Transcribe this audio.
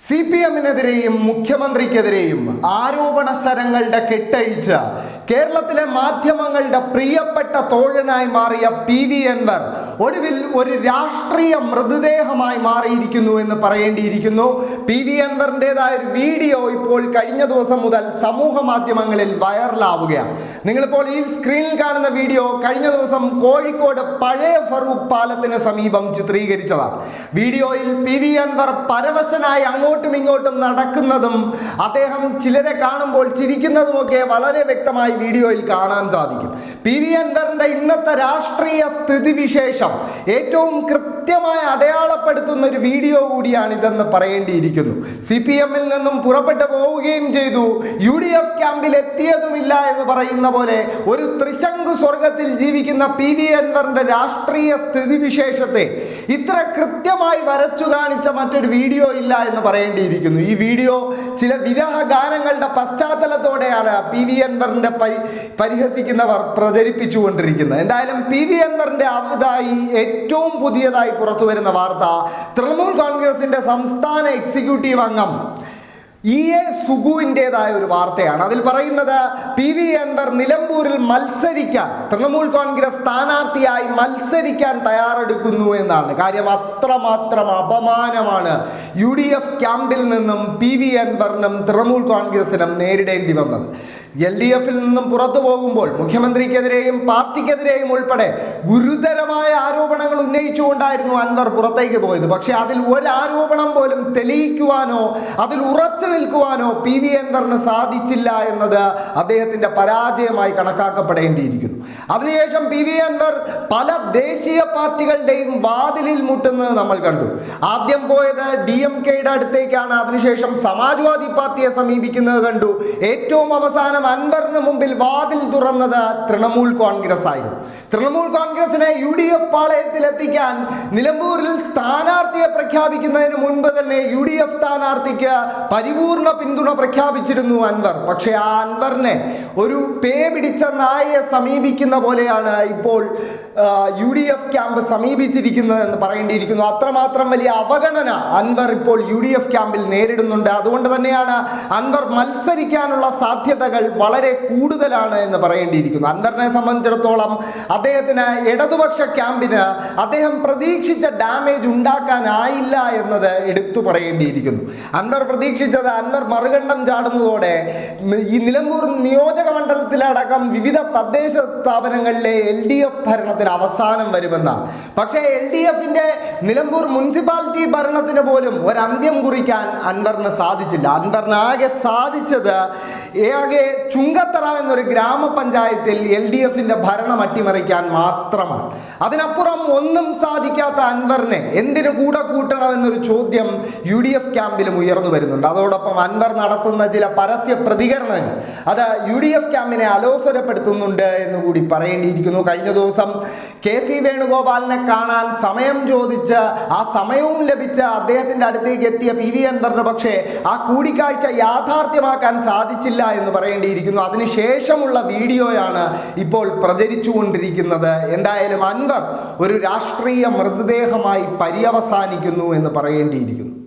C P എമ്മിനെതിരെയും മുഖ്യമന്ത്രിക്കെതിരെയും ആരോപണ ശരങ്ങളുടെ കെട്ടഴിച്ച കേരളത്തിലെ മാധ്യമങ്ങളുടെ പ്രിയപ്പെട്ട തോഴനായി മാറിയ പി വി എൻവർ ഒടുവിൽ ഒരു രാഷ്ട്രീയ മൃതദേഹമായി മാറിയിരിക്കുന്നു എന്ന് പറയേണ്ടിയിരിക്കുന്നു. പി വി എൻവറിന്റെതായ ഒരു വീഡിയോ ഇപ്പോൾ കഴിഞ്ഞ ദിവസം മുതൽ സമൂഹ മാധ്യമങ്ങളിൽ വൈറലാവുകയാണ്. നിങ്ങളിപ്പോൾ ഈ സ്ക്രീനിൽ കാണുന്ന വീഡിയോ കഴിഞ്ഞ ദിവസം കോഴിക്കോട് പഴയ ഫറൂഖ് പാലത്തിന് സമീപം ചിത്രീകരിച്ചതാണ്. വീഡിയോയിൽ പി വി എൻവർ പരവശനായി അങ്ങോട്ടും ഇങ്ങോട്ടും നടക്കുന്നതും അദ്ദേഹം ചിലരെ കാണുമ്പോൾ ചിരിക്കുന്നതുമൊക്കെ വളരെ വ്യക്തമായി വീഡിയോയിൽ കാണാൻ സാധിക്കും. പി വി അൻവറിന്റെ ഇന്നത്തെ രാഷ്ട്രീയ സ്ഥിതിവിശേഷം ഏറ്റവും കൃത്യമായി അടയാളപ്പെടുത്തുന്ന ഒരു വീഡിയോ കൂടിയാണ് ഇതെന്ന് പറയേണ്ടിയിരിക്കുന്നു. സി പി എമ്മിൽ നിന്നും പുറപ്പെട്ടു പോവുകയും ചെയ്തു. യു ഡി എഫ് ക്യാമ്പിൽ എത്തിയതുമില്ല എന്ന് പറയുന്ന പോലെ ഒരു ത്രിശങ്കു സ്വർഗത്തിൽ ജീവിക്കുന്ന പി വി അൻവറിന്റെ രാഷ്ട്രീയ സ്ഥിതിവിശേഷത്തെ ഇത്ര കൃത്യമായി വരച്ചു കാണിച്ച മറ്റൊരു വീഡിയോ ഇല്ല എന്ന് പറയേണ്ടിയിരിക്കുന്നു. ഈ വീഡിയോ ചില വിരഹ ഗാനങ്ങളുടെ പശ്ചാത്തലത്തോടെയാണ് പി വി അൻവറിന്റെ പരി പരിഹസിക്കുന്നവർ പ്രചരിപ്പിച്ചുകൊണ്ടിരിക്കുന്നത്. എന്തായാലും പി വി അൻവറിന്റെ അവതായി ഏറ്റവും പുതിയതായി പുറത്തു വരുന്ന വാർത്ത തൃണമൂൽ കോൺഗ്രസിന്റെ സംസ്ഥാന എക്സിക്യൂട്ടീവ് അംഗം ഇ എ സുഗുവിന്റെതായ ഒരു വാർത്തയാണ്. അതിൽ പറയുന്നത് പി വി അൻവർ നിലമ്പൂരിൽ മത്സരിക്കാൻ തൃണമൂൽ കോൺഗ്രസ് സ്ഥാനാർത്ഥിയായി മത്സരിക്കാൻ തയ്യാറെടുക്കുന്നു എന്നാണ്. കാര്യം അത്രമാത്രം അപമാനമാണ് യു ഡി എഫ് ക്യാമ്പിൽ നിന്നും പി വി അൻവറിനും തൃണമൂൽ കോൺഗ്രസിനും നേരിടേണ്ടി വന്നത്. എൽ ഡി എഫിൽ നിന്നും പുറത്തു പോകുമ്പോൾ മുഖ്യമന്ത്രിക്കെതിരെയും പാർട്ടിക്കെതിരെയും ഉൾപ്പെടെ ഗുരുതരമായ ആരോപണങ്ങൾ ഉന്നയിച്ചുകൊണ്ടായിരുന്നു അൻവർ പുറത്തേക്ക് പോയത്. പക്ഷെ അതിൽ ഒരു ആരോപണം പോലും തെളിയിക്കുവാനോ അതിൽ ഉറച്ചു നിൽക്കുവാനോ പി വി അൻവറിന് സാധിച്ചില്ല എന്നത് അദ്ദേഹത്തിന്റെ പരാജയമായി കണക്കാക്കപ്പെടേണ്ടിയിരിക്കുന്നു. അതിനുശേഷം പി വി അൻവർ പല ദേശീയ പാർട്ടികളുടെയും വാതിലിൽ മുട്ടുന്നത് നമ്മൾ കണ്ടു. ആദ്യം പോയത് ഡി എം കെയുടെ അടുത്തേക്കാണ്. അതിനുശേഷം സമാജ്വാദി പാർട്ടിയെ സമീപിക്കുന്നത് കണ്ടു. ഏറ്റവും അവസാനം അൻവറിന് മുമ്പിൽ വാതിൽ തുറന്നത് തൃണമൂൽ കോൺഗ്രസ് ആയിരുന്നു. തൃണമൂൽ കോൺഗ്രസിനെ യു ഡി എഫ് പാളയത്തിൽ എത്തിക്കാൻ നിലമ്പൂരിൽ സ്ഥാനാർത്ഥിയെ പ്രഖ്യാപിക്കുന്നതിന് മുൻപ് തന്നെ യു ഡി എഫ് സ്ഥാനാർത്ഥിക്ക് പരിപൂർണ പിന്തുണ പ്രഖ്യാപിച്ചിരുന്നു അൻവർ. പക്ഷേ ആ അൻവറിനെ ഒരു പേ പിടിച്ച നായയെ സമീപിക്കുന്ന പോലെയാണ് ഇപ്പോൾ യു ഡി എഫ് ക്യാമ്പ് സമീപിച്ചിരിക്കുന്നത് എന്ന് പറയേണ്ടിയിരിക്കുന്നു. അത്രമാത്രം വലിയ അവഗണന അൻവർ ഇപ്പോൾ യു ഡി എഫ് ക്യാമ്പിൽ നേരിടുന്നുണ്ട്. അതുകൊണ്ട് തന്നെയാണ് അൻവർ മത്സരിക്കാനുള്ള സാധ്യതകൾ വളരെ കൂടുതലാണ് എന്ന് പറയേണ്ടിയിരിക്കുന്നു. അൻവറിനെ സംബന്ധിച്ചിടത്തോളം അദ്ദേഹത്തിന് ഇടതുപക്ഷ ക്യാമ്പിന് അദ്ദേഹം പ്രതീക്ഷിച്ച ഡാമേജ് ഉണ്ടാക്കാനായില്ല എന്നത് എടുത്തു പറയേണ്ടിയിരിക്കുന്നു. അൻവർ പ്രതീക്ഷിച്ചത് അൻവർ മറുകണ്ഠം ചാടുന്നതോടെ ഈ നിലമ്പൂർ നിയോജക മണ്ഡലത്തിലടക്കം വിവിധ തദ്ദേശ സ്ഥാപനങ്ങളിലെ എൽ ഡി എഫ് ഭരണത്തിന് അവസാനം വരുമെന്നാണ് പക്ഷേ എൽ ഡി എഫിന്റെ നിലമ്പൂർ മുനിസിപ്പാലിറ്റി ഭരണത്തിന് പോലും ഒരു അന്ത്യം കുറിക്കാൻ അൻവറിന് സാധിച്ചില്ല. അൻവറിന് ആകെ സാധിച്ചത് ആകെ ചുങ്കത്തറ എന്നൊരു ഗ്രാമപഞ്ചായത്തിൽ എൽ ഡി എഫിന്റെ ഭരണം അട്ടിമറിക്കാൻ മാത്രമാണ്. അതിനപ്പുറം ഒന്നും സാധിക്കാത്ത അൻവറിനെ എന്തിനു കൂടെ കൂട്ടണം എന്നൊരു ചോദ്യം യു ഡി എഫ് ക്യാമ്പിലും ഉയർന്നു വരുന്നുണ്ട്. അതോടൊപ്പം അൻവർ നടത്തുന്ന ചില പരസ്യ പ്രതികരണങ്ങൾ അത് യു ഡി എഫ് ക്യാമ്പിനെ അലോസരപ്പെടുത്തുന്നുണ്ട് എന്ന് കൂടി പറയേണ്ടിയിരിക്കുന്നു. കഴിഞ്ഞ ദിവസം കെ സി വേണുഗോപാലിനെ കാണാൻ സമയം ചോദിച്ച് ആ സമയവും ലഭിച്ച അദ്ദേഹത്തിന്റെ അടുത്തേക്ക് എത്തിയ പി വി അൻവറിന് പക്ഷേ ആ കൂടിക്കാഴ്ച യാഥാർത്ഥ്യമാക്കാൻ സാധിച്ചില്ല എന്ന് പറയേണ്ടിയിരിക്കുന്നു. അതിനുശേഷമുള്ള വീഡിയോയാണ് ഇപ്പോൾ പ്രചരിച്ചുകൊണ്ടിരിക്കുന്നത്. എന്തായാലും അൻവർ ഒരു രാഷ്ട്രീയ മൃതദേഹമായി പര്യവസാനിക്കുന്നു എന്ന് പറയേണ്ടിയിരിക്കുന്നു.